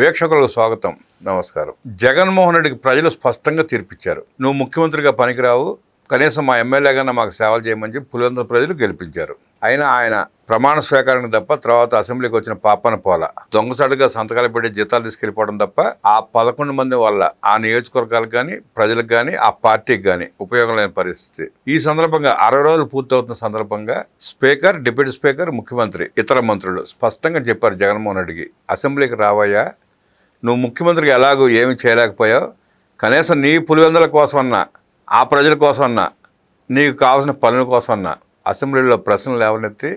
వీక్షకులకు స్వాగతం. నమస్కారం. జగన్మోహన్ రెడ్డికి ప్రజలు స్పష్టంగా తీర్పిచ్చారు. నువ్వు ముఖ్యమంత్రిగా పనికిరావు. కనీసం మా ఎమ్మెల్యేగానే మాకు సేవలు చేయమని చెప్పి పులివెందుల ప్రజలు గెలిపించారు. అయినా ఆయన ప్రమాణ స్వీకారానికి తప్ప తర్వాత అసెంబ్లీకి వచ్చిన పాపన పోల. దొంగసాటుగా సంతకాలు పెట్టి జీతాలు తీసుకెళ్ళిపోవడం తప్ప ఆ పదకొండు మంది వల్ల ఆ నియోజకవర్గాలకు కానీ ప్రజలకు కానీ ఆ పార్టీకి కానీ ఉపయోగం లేని పరిస్థితి. ఈ సందర్భంగా అరవై రోజులు పూర్తవుతున్న సందర్భంగా స్పీకర్ డిప్యూటీ స్పీకర్ ముఖ్యమంత్రి ఇతర మంత్రులు స్పష్టంగా చెప్పారు జగన్మోహన్ రెడ్డికి. అసెంబ్లీకి రావయ్యా. నువ్వు ముఖ్యమంత్రికి ఎలాగో ఏమి చేయలేకపోయావు? కనీసం నీ పులివెందుల కోసం అన్నా ఆ ప్రజల కోసం అన్నా నీకు కావాల్సిన పనుల కోసం అన్నా అసెంబ్లీలో ప్రశ్నలు లేవనెత్తి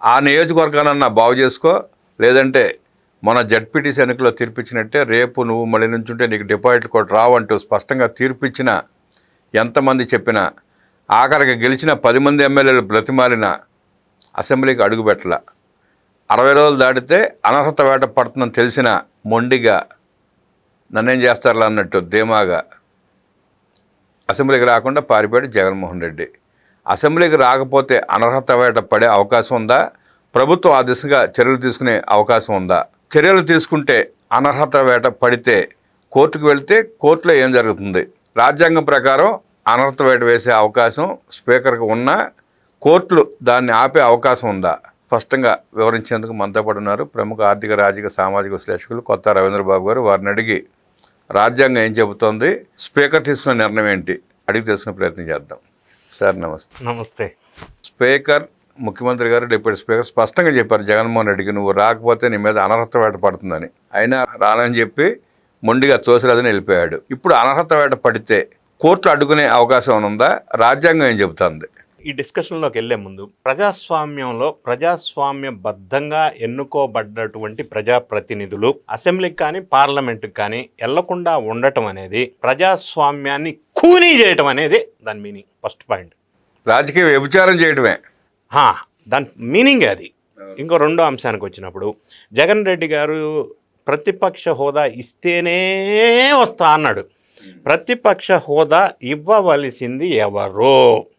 ఆ నియోజకవర్గానన్నా బాగు చేసుకో. లేదంటే మన జడ్పీటీసీ ఎన్నికల్లో తీర్పిచ్చినట్టే రేపు నువ్వు మళ్ళీ నుంచుంటే నీకు డిపాజిట్లు కూడా రావంటూ స్పష్టంగా తీర్పిచ్చిన ఎంతమంది చెప్పినా ఆఖరికి గెలిచిన పది మంది ఎమ్మెల్యేలు బ్రతిమాలిన అసెంబ్లీకి అడుగుపెట్టల. అరవై రోజులు దాటితే అనర్హత వేట పడుతుందని తెలిసిన మొండిగా నన్నేం చేస్తారులా అన్నట్టు ధీమాగా అసెంబ్లీకి రాకుండా పారిపోయాడు జగన్మోహన్ రెడ్డి. అసెంబ్లీకి రాకపోతే అనర్హత వేట పడే అవకాశం ఉందా? ప్రభుత్వం ఆ దిశగా చర్యలు తీసుకునే అవకాశం ఉందా? చర్యలు తీసుకుంటే అనర్హత వేట పడితే కోర్టుకు వెళితే కోర్టులో ఏం జరుగుతుంది? రాజ్యాంగం ప్రకారం అనర్హత వేట వేసే అవకాశం స్పీకర్కి ఉన్నా కోర్టులు దాన్ని ఆపే అవకాశం ఉందా? స్పష్టంగా వివరించేందుకు మనతో పాటు ఉన్నారు ప్రముఖ ఆర్థిక రాజకీయ సామాజిక విశ్లేషకులు కొత్త రవీంద్రబాబు గారు. వారిని అడిగి రాజ్యాంగం ఏం చెబుతోంది స్పీకర్ తీసుకున్న నిర్ణయం ఏంటి అడిగి తెలుసుకునే ప్రయత్నం చేద్దాం. సార్ నమస్తే. నమస్తే. స్పీకర్ ముఖ్యమంత్రి గారు డిప్యూటీ స్పీకర్ స్పష్టంగా చెప్పారు జగన్మోహన్ రెడ్డికి నువ్వు రాకపోతే నీ మీద అనర్హత వేట పడుతుందని అయినా రానని చెప్పి మొండిగా తోసిరాదని వెళ్ళిపోయాడు. ఇప్పుడు అనర్హత వేట పడితే కోర్టులు అడ్డుకునే అవకాశం ఉందా? రాజ్యాంగం ఏం చెబుతోంది? ఈ డిస్కషన్లోకి వెళ్ళే ముందు ప్రజాస్వామ్యంలో ప్రజాస్వామ్యబద్ధంగా ఎన్నుకోబడ్డటువంటి ప్రజాప్రతినిధులు అసెంబ్లీకి కానీ పార్లమెంటుకి కానీ వెళ్ళకుండా ఉండటం అనేది ప్రజాస్వామ్యాన్ని కూనీ చేయటం అనేది దాని మీనింగ్. First point. రాజకీయ వ్యభిచారం చేయడమే హా, దాని మీనింగ్ అది. ఇంకో రెండో అంశానికి వచ్చినప్పుడు జగన్ రెడ్డి గారు ప్రతిపక్ష హోదా ఇస్తేనే వస్తా అన్నాడు. ప్రతిపక్ష హోదా ఇవ్వవలసింది ఎవరో?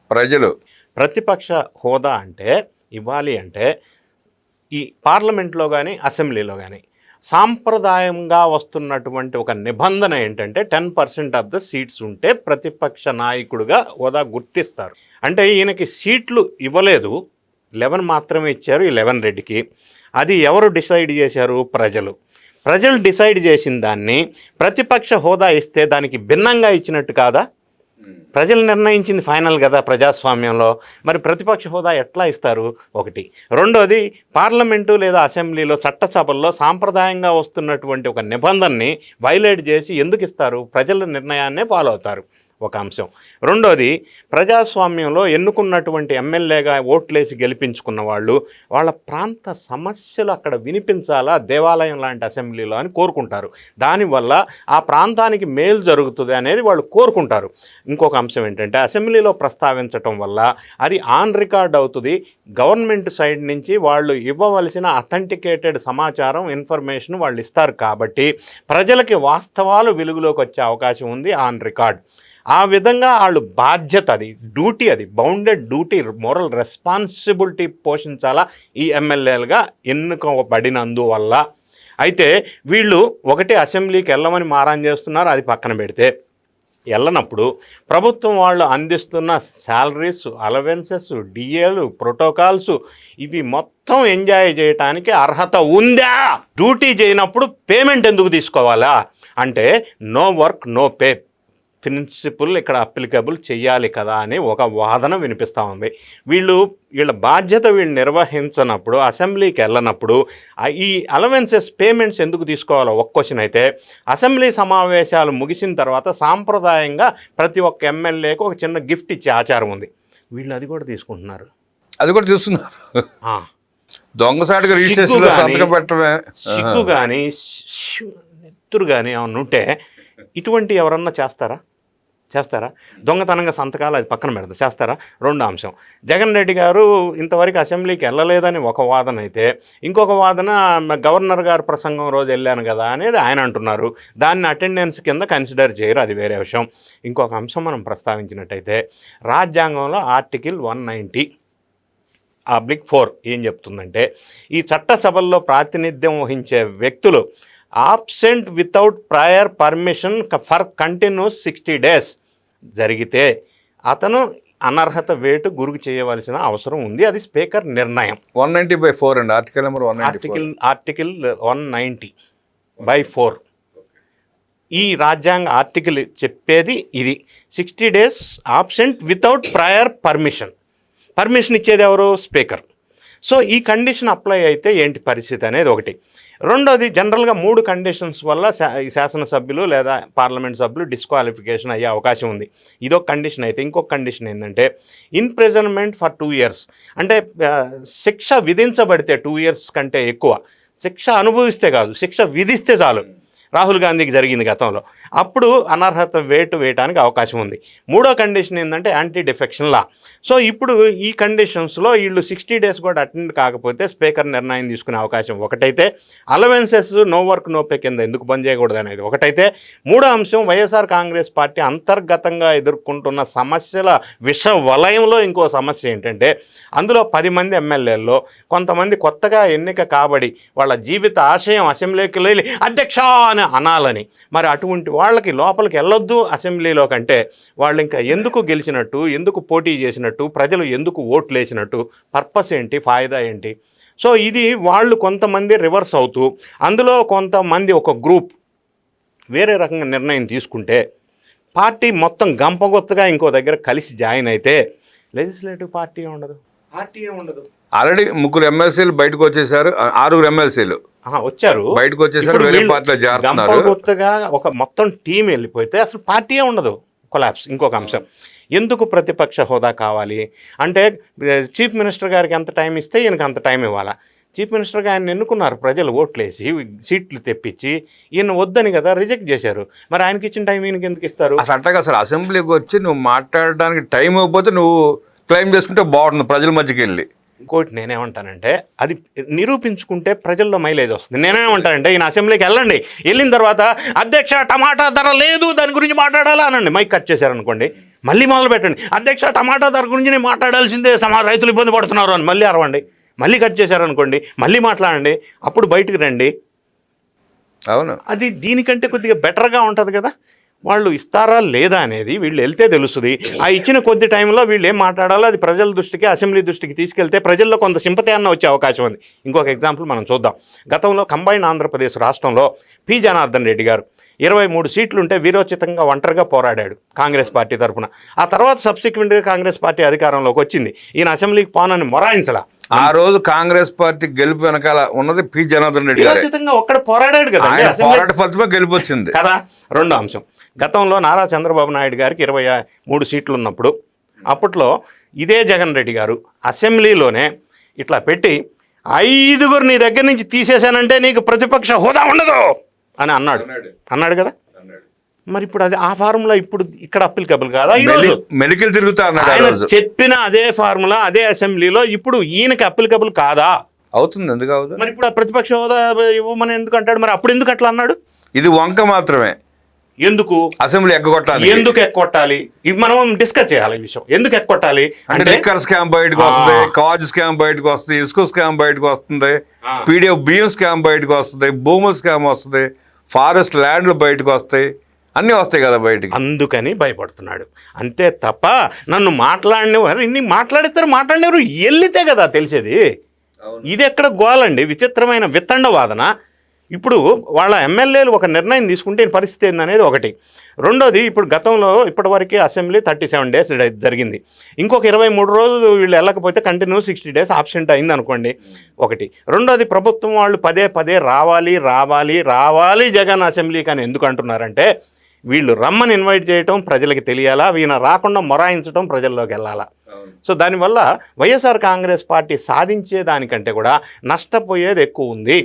ప్రజలు. ప్రతిపక్ష హోదా అంటే ఇవ్వాలి అంటే ఈ పార్లమెంట్లో కానీ అసెంబ్లీలో కానీ సాంప్రదాయంగా వస్తున్నటువంటి ఒక నిబంధన ఏంటంటే ten percent of the seats ఉంటే ప్రతిపక్ష నాయకుడిగా హోదా గుర్తిస్తారు. అంటే ఈయనకి సీట్లు ఇవ్వలేదు. లెవెన్ మాత్రమే ఇచ్చారు ఈ లెవెన్ రెడ్డికి. అది ఎవరు డిసైడ్ చేశారు? ప్రజలు. ప్రజలు డిసైడ్ చేసిన దాన్ని ప్రతిపక్ష హోదా ఇస్తే దానికి భిన్నంగా ఇచ్చినట్టు కాదా? ప్రజలు నిర్ణయించింది ఫైనల్ కదా ప్రజాస్వామ్యంలో. మరి ప్రతిపక్ష హోదా ఎట్లా ఇస్తారు? ఒకటి. రెండోది పార్లమెంటు లేదా అసెంబ్లీలో చట్టసభల్లో సాంప్రదాయంగా వస్తున్నటువంటి ఒక నిబంధనని వైలేట్ చేసి ఎందుకు ఇస్తారు? ప్రజల నిర్ణయాన్నే ఫాలో అవుతారు. ఒక అంశం. రెండోది ప్రజాస్వామ్యంలో ఎన్నుకున్నటువంటి ఎమ్మెల్యేగా ఓట్లేసి గెలిపించుకున్న వాళ్ళు వాళ్ళ ప్రాంత సమస్యలు అక్కడ వినిపించాలా దేవాలయం లాంటి అసెంబ్లీలో అని కోరుకుంటారు. దానివల్ల ఆ ప్రాంతానికి మేలు జరుగుతుంది అనేది వాళ్ళు కోరుకుంటారు. ఇంకొక అంశం ఏంటంటే అసెంబ్లీలో ప్రస్తావించటం వల్ల అది ఆన్ రికార్డ్ అవుతుంది. గవర్నమెంట్ సైడ్ నుంచి వాళ్ళు ఇవ్వవలసిన అథెంటికేటెడ్ సమాచారం ఇన్ఫర్మేషన్ వాళ్ళు ఇస్తారు కాబట్టి ప్రజలకి వాస్తవాలు వెలుగులోకి వచ్చే అవకాశం ఉంది ఆన్ రికార్డ్. ఆ విధంగా వాళ్ళు బాధ్యత అది డ్యూటీ అది బౌండెడ్ డ్యూటీ మోరల్ రెస్పాన్సిబిలిటీ పోషించాలా ఈ ఎమ్మెల్యేలుగా ఎన్నుకోబడినందువల్ల. అయితే వీళ్ళు ఒకటి అసెంబ్లీకి వెళ్ళమని మారాన్ చేస్తున్నారు అది పక్కన పెడితే. వెళ్ళనప్పుడు ప్రభుత్వం వాళ్ళు అందిస్తున్న శాలరీస్ అలవెన్సెస్ డిఏలు ప్రోటోకాల్స్ ఇవి మొత్తం ఎంజాయ్ చేయటానికి అర్హత ఉందా? డ్యూటీ చేయనప్పుడు పేమెంట్ ఎందుకు తీసుకోవాలా? అంటే no work no pay. Principle ఇక్కడ అప్లికబుల్ చేయాలి కదా అని ఒక వాదన వినిపిస్తూ ఉంది. వీళ్ళు వీళ్ళ బాధ్యత వీళ్ళు నిర్వహించినప్పుడు అసెంబ్లీకి వెళ్ళనప్పుడు ఈ అలవెన్సెస్ పేమెంట్స్ ఎందుకు తీసుకోవాలో ఒక క్వశ్చన్ అయితే అసెంబ్లీ సమావేశాలు ముగిసిన తర్వాత సాంప్రదాయంగా ప్రతి ఒక్క ఎమ్మెల్యేకి ఒక చిన్న గిఫ్ట్ ఇచ్చే ఆచారం ఉంది. వీళ్ళు అది కూడా తీసుకుంటున్నారు. అది కూడా చూస్తున్నారు దొంగసాటుగా సిగ్గు రిజిస్ట్రేషన్లో గాని- సంతకం పెట్టడమే. సిగ్గు కానీ నెత్తురు కానీ ఏమన్నా ఉంటే ఇటువంటి ఎవరన్నా చేస్తారా? చేస్తారా? దొంగతనంగా సంతకాలు అది పక్కన పెడతారు చేస్తారా? రెండు అంశం. జగన్ రెడ్డి గారు ఇంతవరకు అసెంబ్లీకి వెళ్ళలేదని ఒక వాదన అయితే ఇంకొక వాదన గవర్నర్ గారు ప్రసంగం రోజు వెళ్ళాను కదా అనేది ఆయన అంటున్నారు. దాన్ని అటెండెన్స్ కింద కన్సిడర్ చేయరు అది వేరే విషయం. ఇంకొక అంశం మనం ప్రస్తావించినట్టయితే రాజ్యాంగంలో article one ninety oblique four ఏం చెప్తుందంటే ఈ చట్టసభల్లో ప్రాతినిధ్యం వహించే వ్యక్తులు absent without prior permission for continuous sixty days జరిగితే అతను అనర్హత వేటు గురుకు చేయవలసిన అవసరం ఉంది. అది స్పీకర్ నిర్ణయం. వన్ నైంటీ బై ఫోర్ అండి. Article number one article article one ninety by four. ఈ రాజ్యాంగ ఆర్టికల్ చెప్పేది ఇది. Sixty days absent without prior permission. Permission ఇచ్చేది ఎవరు? స్పీకర్. సో ఈ కండిషన్ అప్లై అయితే ఏంటి పరిస్థితి అనేది ఒకటి. రెండోది జనరల్గా మూడు కండిషన్స్ వల్ల శా శాసనసభ్యులు లేదా పార్లమెంట్ సభ్యులు డిస్క్వాలిఫికేషన్ అయ్యే అవకాశం ఉంది. ఇదొక కండిషన్ అయితే ఇంకొక కండిషన్ ఏంటంటే ఇన్ప్రెజన్మెంట్ ఫర్ టూ ఇయర్స్ అంటే శిక్ష విధించబడితే టూ ఇయర్స్ కంటే ఎక్కువ. శిక్ష అనుభవిస్తే కాదు శిక్ష విధిస్తే చాలు. రాహుల్ గాంధీకి జరిగింది గతంలో. అప్పుడు అనర్హత వేటు వేయడానికి అవకాశం ఉంది. మూడో కండిషన్ ఏంటంటే యాంటీ డిఫెక్షన్ లా సో ఇప్పుడు ఈ కండిషన్స్లో వీళ్ళు సిక్స్టీ డేస్ కూడా అటెండ్ కాకపోతే స్పీకర్ నిర్ణయం తీసుకునే అవకాశం ఒకటైతే allowances no work no pay కింద ఎందుకు బంద్ చేయకూడదు అనేది ఒకటైతే మూడో అంశం వైఎస్ఆర్ కాంగ్రెస్ పార్టీ అంతర్గతంగా ఎదుర్కొంటున్న సమస్యల విష వలయంలో ఇంకో సమస్య ఏంటంటే అందులో పది మంది ఎమ్మెల్యేల్లో కొంతమంది కొత్తగా ఎన్నిక కాబడి వాళ్ళ జీవిత ఆశయం అసెంబ్లీకి వెళ్ళి అధ్యక్ష అని అనాలని. మరి అటువంటి వాళ్ళకి లోపలికి వెళ్ళొద్దు అసెంబ్లీలో కంటే వాళ్ళు ఇంకా ఎందుకు గెలిచినట్టు ఎందుకు పోటీ చేసినట్టు ప్రజలు ఎందుకు ఓట్లు వేసినట్టు పర్పస్ ఏంటి ఫాయిదా ఏంటి? సో ఇది వాళ్ళు కొంతమంది రివర్స్ అవుతూ అందులో కొంతమంది ఒక గ్రూప్ వేరే రకంగా నిర్ణయం తీసుకుంటే పార్టీ మొత్తం గంపగొత్తగా ఇంకో దగ్గర కలిసి జాయిన్ అయితే లెజిస్లేటివ్ పార్టీ ఉండదు. ఉండదు. ఆల్రెడీ ముగ్గురు ఎమ్మెల్సీలు బయటకు వచ్చేసారు. ఆరుగురు ఎమ్మెల్సీలు. వచ్చారు. బయటకు వచ్చేసారు, వేరే పార్టీలో చేరుతున్నారు. గంపగుత్తగా ఒక మొత్తం టీం వెళ్ళిపోతే అసలు పార్టీయే ఉండదు. కొలాప్స్. ఇంకొక అంశం. ఎందుకు ప్రతిపక్ష హోదా కావాలి? అంటే చీఫ్ మినిస్టర్ గారికి ఎంత టైం ఇస్తే ఈయనకి అంత టైం ఇవ్వాలా? చీఫ్ మినిస్టర్గా ఆయన ఎన్నుకున్నారు. ప్రజలు ఓట్లేసి సీట్లు తెప్పించి ఈయన వద్దని కదా రిజెక్ట్ చేశారు. మరి ఆయనకి ఇచ్చిన టైం ఈయనకి ఎందుకు ఇస్తారు? అసలు అసలు అసెంబ్లీకి వచ్చి నువ్వు మాట్లాడడానికి టైం ఇవ్వకపోతే నువ్వు క్లెయిమ్ చేసుకుంటే బాగుంటుంది ప్రజల మధ్యకి వెళ్ళి. ఇంకోటి నేనేమంటానంటే అది నిరూపించుకుంటే ప్రజల్లో మైలేజ్ వస్తుంది. నేనేమంటానంటే ఈయన అసెంబ్లీకి వెళ్ళండి. వెళ్ళిన తర్వాత అధ్యక్ష టమాటా ధర లేదు దాని గురించి మాట్లాడాలా అనండి. మైక్ కట్ చేశారనుకోండి. మళ్ళీ మొదలు పెట్టండి. అధ్యక్ష టమాటా ధర గురించి నేను మాట్లాడాల్సిందే. సమా రైతులు ఇబ్బంది పడుతున్నారు అని మళ్ళీ అరవండి. మళ్ళీ కట్ చేశారనుకోండి మళ్ళీ మాట్లాడండి. అప్పుడు బయటికి రండి. అవును. అది దీనికంటే కొద్దిగా బెటర్గా ఉంటుంది కదా. వాళ్ళు ఇస్తారా లేదా అనేది వీళ్ళు వెళ్తే తెలుస్తుంది ఆ ఇచ్చిన కొద్ది టైంలో వీళ్ళు ఏం మాట్లాడాలో అది ప్రజల దృష్టికి అసెంబ్లీ దృష్టికి తీసుకెళ్తే ప్రజల్లో కొంత సింపతి అన్న వచ్చే అవకాశం ఉంది. ఇంకొక ఎగ్జాంపుల్ మనం చూద్దాం. గతంలో కంబైన్ ఆంధ్రప్రదేశ్ రాష్ట్రంలో పి. జనార్దన్ రెడ్డి గారు ఇరవై మూడు సీట్లుంటే వీరోచితంగా ఒంటరిగా పోరాడాడు కాంగ్రెస్ పార్టీ తరఫున ఆ తర్వాత సబ్సిక్వెంట్గా కాంగ్రెస్ పార్టీ అధికారంలోకి వచ్చింది. ఈయన అసెంబ్లీకి పోనని మొరాయించలా. ఆ రోజు కాంగ్రెస్ పార్టీ గెలుపు వెనకాల ఉన్నది పి. జనార్దన్ రెడ్డి ఒక్కడ పోరాడాడు అసెంబ్లీ. పోరాట ఫలితమే గెలుపు వచ్చింది కదా రెండో అంశం. గతంలో నారా చంద్రబాబు నాయుడు గారికి ఇరవై మూడు సీట్లు ఉన్నప్పుడు అప్పట్లో ఇదే జగన్ రెడ్డి గారు అసెంబ్లీలోనే ఇట్లా పెట్టి ఐదుగురు నీ దగ్గర నుంచి తీసేశానంటే నీకు ప్రతిపక్ష హోదా ఉండదు అని అన్నాడు. అన్నాడు. కదా? మరి ఇప్పుడు అది ఆ ఫార్ములా ఇప్పుడు ఇక్కడ అప్లికబుల్ కాదా ఈరోజు మెలికలు తిరుగుతా ఆయన చెప్పిన అదే ఫార్ములా అదే అసెంబ్లీలో ఇప్పుడు ఈయనకి అప్లికబుల్ కాదా? అవుతుంది ఎందుకు అవుతుంది మరి ఇప్పుడు ఆ ప్రతిపక్ష హోదా ఇవ్వమని ఎందుకు అంటాడు? మరి అప్పుడు ఎందుకు అట్లా అన్నాడు? ఇది వంక మాత్రమే. ఎందుకు? అసెంబ్లీ ఎగ్గొట్టాలి. ఎందుకు ఎక్కొట్టాలి ఇది మనం డిస్కస్ చేయాలి ఈ విషయం. ఎందుకు ఎక్కొట్టాలి అంటే లిక్కర్ స్కామ్ బయటకు వస్తుంది కాజ్ స్కామ్ బయటకు వస్తుంది ఇసుక స్కామ్ బయటకు వస్తుంది. పీడిఎఫ్ బియ్యం స్కామ్ బయటకు వస్తుంది భూముల స్కామ్ వస్తుంది ఫారెస్ట్ ల్యాండ్లు బయటకు వస్తాయి అన్నీ వస్తాయి కదా బయటికి. అందుకని భయపడుతున్నాడు. అంతే తప్ప నన్ను మాట్లాడినవారు ఇన్ని మాట్లాడిస్తారు మాట్లాడినవారు వెళ్ళితే కదా తెలిసేది. ఇది ఎక్కడ గోలండి? విచిత్రమైన విత్తండ వాదన ఇప్పుడు వాళ్ళ ఎమ్మెల్యేలు ఒక నిర్ణయం తీసుకుంటే పరిస్థితి ఏందనేది ఒకటి. రెండోది ఇప్పుడు గతంలో ఇప్పటివరకు అసెంబ్లీ థర్టీ సెవెన్ డేస్ జరిగింది. ఇంకొక ఇరవై మూడు రోజులు వీళ్ళు వెళ్ళకపోతే కంటిన్యూ సిక్స్టీ డేస్ ఆబ్సెంట్ అయింది అనుకోండి ఒకటి. రెండోది ప్రభుత్వం వాళ్ళు పదే పదే రావాలి రావాలి రావాలి జగన్ అసెంబ్లీకి అని ఎందుకు అంటున్నారంటే వీళ్ళు రమ్మని ఇన్వైట్ చేయటం ప్రజలకి తెలియాలా వీళ్ళ రాకుండా మొరాయించడం ప్రజల్లోకి వెళ్ళాలా. సో దానివల్ల వైఎస్ఆర్ కాంగ్రెస్ పార్టీ సాధించే దానికంటే కూడా నష్టపోయేది ఎక్కువ ఉంది.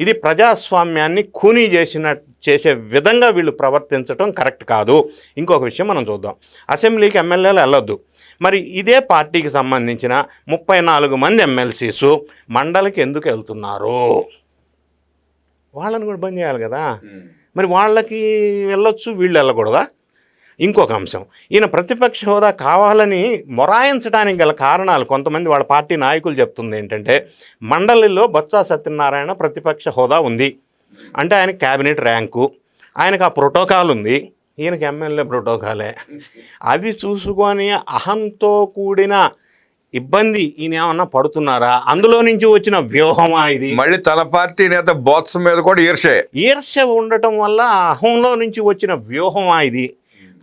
ఇది ప్రజాస్వామ్యాన్ని ఖూనీ చేసిన చేసే విధంగా వీళ్ళు ప్రవర్తించడం కరెక్ట్ కాదు. ఇంకొక విషయం మనం చూద్దాం. అసెంబ్లీకి ఎమ్మెల్యేలు వెళ్ళొద్దు. మరి ఇదే పార్టీకి సంబంధించిన ముప్పై నాలుగు మంది ఎమ్మెల్సీసు మండలికి ఎందుకు వెళ్తున్నారు? వాళ్ళని కూడా బంద్ చేయాలి కదా. మరి వాళ్ళకి వెళ్ళొచ్చు వీళ్ళు వెళ్ళకూడదా? ఇంకొక అంశం. ఈయన ప్రతిపక్ష హోదా కావాలని మొరాయించడానికి గల కారణాలు కొంతమంది వాళ్ళ పార్టీ నాయకులు చెప్తుంది ఏంటంటే మండలిలో బొత్స సత్యనారాయణ ప్రతిపక్ష హోదా ఉంది. అంటే ఆయన క్యాబినెట్ ర్యాంకు ఆయనకు ఆ ప్రోటోకాల్ ఉంది. ఈయనకి ఎమ్మెల్యే ప్రోటోకాలే. అది చూసుకొని అహంతో కూడిన ఇబ్బంది ఈయన ఏమన్నా పడుతున్నారా? అందులో నుంచి వచ్చిన వ్యూహమా ఇది? మళ్ళీ తన పార్టీ నేత బోత్స మీద కూడా ఈర్షే ఈర్ష్య ఉండటం వల్ల అహంలో నుంచి వచ్చిన వ్యూహమా ఇది?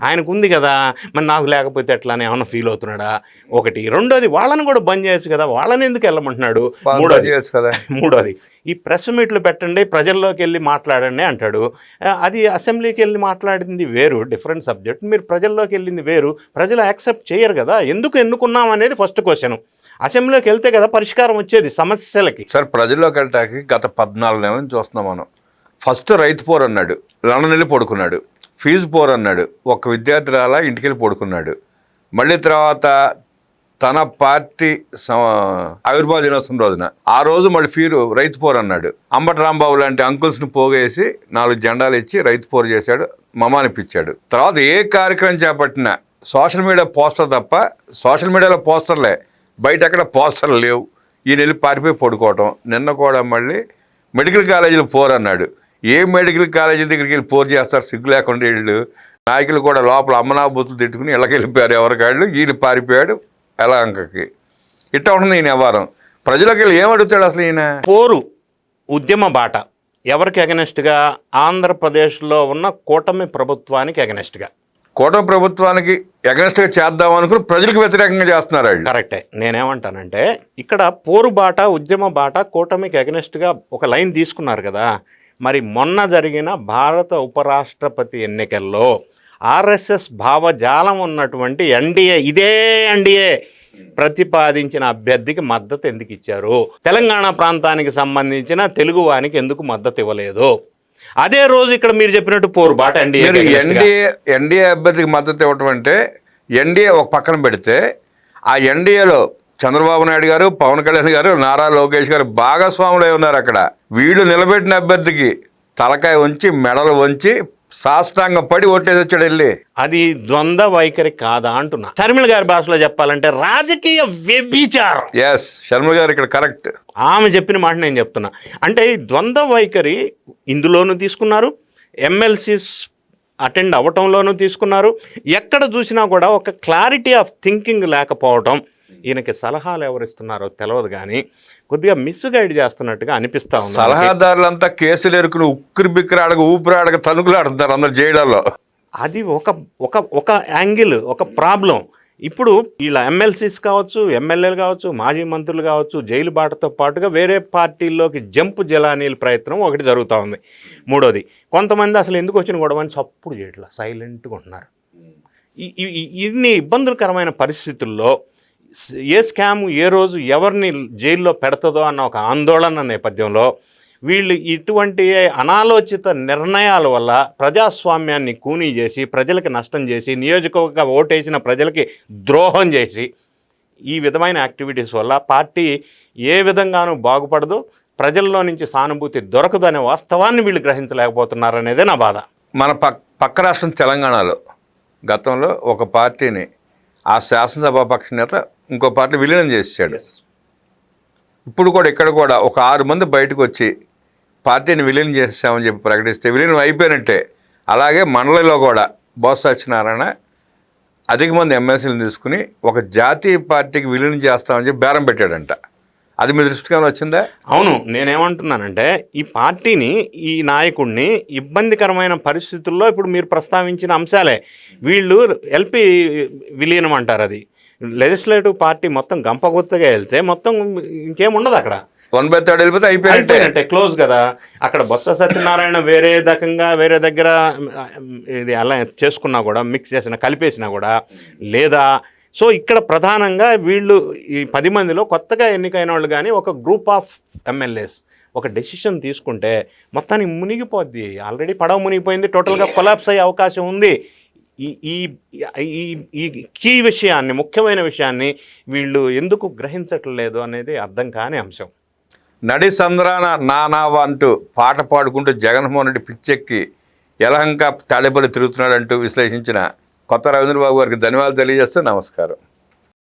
ఆయనకు ఉంది కదా. మరి నాకు లేకపోతే ఎట్లా అని ఏమన్నా ఫీల్ అవుతున్నాడా? ఒకటి. రెండోది వాళ్ళని కూడా బంద్ చేయొచ్చు కదా. వాళ్ళని ఎందుకు వెళ్ళమంటున్నాడు? మూడోది. చేయొచ్చు కదా. మూడోది ఈ ప్రెస్ మీట్లు పెట్టండి ప్రజల్లోకి వెళ్ళి మాట్లాడండి అంటాడు. అది అసెంబ్లీకి వెళ్ళి మాట్లాడింది వేరు డిఫరెంట్ సబ్జెక్ట్ మీరు ప్రజల్లోకి వెళ్ళింది వేరు. ప్రజలు యాక్సెప్ట్ చేయరు కదా. ఎందుకు ఎన్నుకున్నాం అనేది ఫస్ట్ క్వశ్చన్ అసెంబ్లీలోకి వెళ్తే కదా పరిష్కారం వచ్చేది సమస్యలకి. సార్ ప్రజల్లోకి వెళ్ళటానికి గత పద్నాలుగు నెలల నుంచి చూస్తున్నాం మనం. ఫస్ట్ రైతు పోర్ అన్నాడు వెళ్ళి పడుకున్నాడు. ఫీజు పోర్ అన్నాడు. ఒక విద్యార్థి రాలా ఇంటికి వెళ్ళి పడుకున్నాడు. మళ్ళీ తర్వాత తన పార్టీ ఆవిర్భావ దినోత్సవం రోజున ఆ రోజు మళ్ళీ ఫీరు రైతు పోరు అన్నాడు. అంబటి రాంబాబు లాంటి అంకుల్స్ని పోగేసి నాలుగు జెండాలు ఇచ్చి రైతు పోరు చేశాడు మమానిపించాడు. తర్వాత ఏ కార్యక్రమం చేపట్టినా సోషల్ మీడియా పోస్టర్ తప్ప సోషల్ మీడియాలో పోస్టర్లే. బయట ఎక్కడ పోస్టర్లు లేవు. ఈయన వెళ్ళి పారిపోయి పడుకోవటం. నిన్న కూడా మళ్ళీ మెడికల్ కాలేజీలో పోర్ అన్నాడు. ఏ మెడికల్ కాలేజీ దగ్గరికి వెళ్ళి పోర్ చేస్తారు? సిగ్గు లేకుండా వీళ్ళు. నాయకులు కూడా లోపల అమ్మనాబూతులు తిట్టుకుని ఇళ్ళకి వెళ్ళిపోయారు ఎవరికాళ్ళు. ఈయన పారిపోయాడు ఎలాంకకి ఇట్లా ఉంటుంది ఈయన వ్యవహారం. ప్రజలకు వెళ్ళి ఏం అడుగుతాడు అసలు ఈయన? పోరు ఉద్యమ బాట. ఎవరికి అగనెస్ట్గా? ఆంధ్రప్రదేశ్లో ఉన్న కూటమి ప్రభుత్వానికి అగనెస్ట్గా. కూటమి ప్రభుత్వానికి ఎగనెస్ట్గా చేద్దాం అనుకుని ప్రజలకు వ్యతిరేకంగా చేస్తున్నారు వాళ్ళు. కరెక్టే. నేనేమంటానంటే ఇక్కడ పోరు బాట ఉద్యమ బాట కూటమికి అగనెస్ట్గా ఒక లైన్ తీసుకున్నారు కదా మరి మొన్న జరిగిన భారత ఉపరాష్ట్రపతి ఎన్నికల్లో ఆర్ఎస్ఎస్ భావజాలం ఉన్నటువంటి ఎన్డీఏ ఇదే ఎన్డీఏ ప్రతిపాదించిన అభ్యర్థికి మద్దతు ఎందుకు ఇచ్చారు? తెలంగాణ ప్రాంతానికి సంబంధించిన తెలుగు వానికి ఎందుకు మద్దతు ఇవ్వలేదు? అదే రోజు ఇక్కడ మీరు చెప్పినట్టు పోరు బాట మీరు ఎన్డీఏ ఎన్డీఏ ఎన్డీఏ అభ్యర్థికి మద్దతు ఇవ్వటం అంటే ఎన్డీఏ ఒక పక్కన పెడితే ఆ ఎన్డీఏలో చంద్రబాబు నాయుడు గారు పవన్ కళ్యాణ్ గారు నారా లోకేష్ గారు భాగస్వాములై ఉన్నారు అక్కడ. వీళ్ళు నిలబెట్టిన అభ్యర్థికి తలకాయ ఉంచి మెడలు వంచి సాష్టాంగం పడి ఓటేసి వచ్చాడు వెళ్ళి. అది ద్వంద్వ వైఖరి కాదా అంటున్నా. షర్మిల గారి భాషలో చెప్పాలంటే రాజకీయ వ్యభిచారం. ఎస్ శర్మ గారు ఇక్కడ కరెక్ట్ ఆమె చెప్పిన మాట నేను చెప్తున్నా. అంటే ఈ ద్వంద్వ వైఖరి ఇందులోనూ తీసుకున్నారు. ఎమ్మెల్సీస్ అటెండ్ అవ్వటంలోనూ తీసుకున్నారు. ఎక్కడ చూసినా కూడా ఒక క్లారిటీ ఆఫ్ థింకింగ్ లేకపోవటం ఈయనకి సలహాలు ఎవరిస్తున్నారో తెలియదు కానీ కొద్దిగా మిస్గైడ్ చేస్తున్నట్టుగా అనిపిస్తా ఉంది సలహాదారులంతా కేసులు ఎరుకుని ఉక్కిరి బిక్కిరి ఆడక ఊపిరి ఆడక తణుకులు ఆడుతున్నారు అందరు జైళ్ళలో అది ఒక ఒక ఒక యాంగిల్ ఒక ప్రాబ్లం. ఇప్పుడు వీళ్ళ ఎమ్మెల్సీస్ కావచ్చు ఎమ్మెల్యేలు కావచ్చు మాజీ మంత్రులు కావచ్చు జైలు బాటతో పాటుగా వేరే పార్టీల్లోకి జంప్ జలానీల ప్రయత్నం ఒకటి జరుగుతూ ఉంది. మూడోది కొంతమంది అసలు ఎందుకు వచ్చిన గొడవని చప్పుడు చేయట్లా సైలెంట్గా ఉంటున్నారు. ఇన్ని ఇబ్బందులకరమైన పరిస్థితుల్లో ఏ స్కామ్ ఏ రోజు ఎవరిని జైల్లో పెడతదో అన్న ఒక ఆందోళన నేపథ్యంలో వీళ్ళు ఇటువంటి అనాలోచిత నిర్ణయాల వల్ల ప్రజాస్వామ్యాన్ని కూనీ చేసి ప్రజలకి నష్టం చేసి నియోజకవర్గ ఓటేసిన ప్రజలకి ద్రోహం చేసి ఈ విధమైన యాక్టివిటీస్ వల్ల పార్టీ ఏ విధంగానూ బాగుపడదు ప్రజల్లో నుంచి సానుభూతి దొరకదనే వాస్తవాన్ని వీళ్ళు గ్రహించలేకపోతున్నారనేదే నా బాధ. మన పక్ పక్క రాష్ట్రం తెలంగాణలో గతంలో ఒక పార్టీని ఆ శాసనసభ పక్ష నేత ఇంకో పార్టీ విలీనం చేసాడు ఇప్పుడు కూడా ఇక్కడ కూడా ఒక ఆరు మంది బయటకు వచ్చి పార్టీని విలీనం చేసామని చెప్పి ప్రకటిస్తే విలీనం అయిపోయినట్టే. అలాగే మండలిలో కూడా బోస్ సత్యనారాయణ అధిక మంది ఎమ్మెల్సీలను తీసుకుని ఒక జాతీయ పార్టీకి విలీనం చేస్తామని చెప్పి బేరం పెట్టాడంట. అది మీ దృష్టికి వచ్చిందా? అవును నేనేమంటున్నానంటే ఈ పార్టీని ఈ నాయకుడిని ఇబ్బందికరమైన పరిస్థితుల్లో ఇప్పుడు మీరు ప్రస్తావించిన అంశాలే. వీళ్ళు ఎల్పి విలీనం అంటారు అది. లెజిస్లేటివ్ పార్టీ మొత్తం గంపగుత్తగా వెళ్తే మొత్తం ఇంకేం ఉండదు అక్కడ. వన్ బై థర్డ్ వెళ్ళిపోతే అయిపోయినట్టే. అయిపోయినట్టే క్లోజ్ కదా. అక్కడ బొత్స సత్యనారాయణ వేరే రకంగా వేరే దగ్గర ఇది అలా చేసుకున్నా కూడా మిక్స్ చేసిన కలిపేసినా కూడా లేదా. సో ఇక్కడ ప్రధానంగా వీళ్ళు ఈ పది మందిలో కొత్తగా ఎన్నికైన వాళ్ళు కానీ ఒక గ్రూప్ ఆఫ్ ఎమ్మెల్యేస్ ఒక డెసిషన్ తీసుకుంటే మొత్తానికి మునిగిపోద్ది. ఆల్రెడీ పడవ మునిగిపోయింది టోటల్గా కొలాప్స్ అయ్యే అవకాశం ఉంది. ఈ ఈ కీ విషయాన్ని ముఖ్యమైన విషయాన్ని వీళ్ళు ఎందుకు గ్రహించట్లేదు అనేది అర్థం కాని అంశం. నడి సంద్రాన నానావా అంటూ పాట పాడుకుంటూ జగన్మోహన్ రెడ్డి పిచ్చెక్కి ఎలహంక తాడేపల్లి తిరుగుతున్నాడంటూ విశ్లేషించిన కొత్త రవీంద్రబాబు గారికి ధన్యవాదాలు తెలియజేస్తూ నమస్కారం.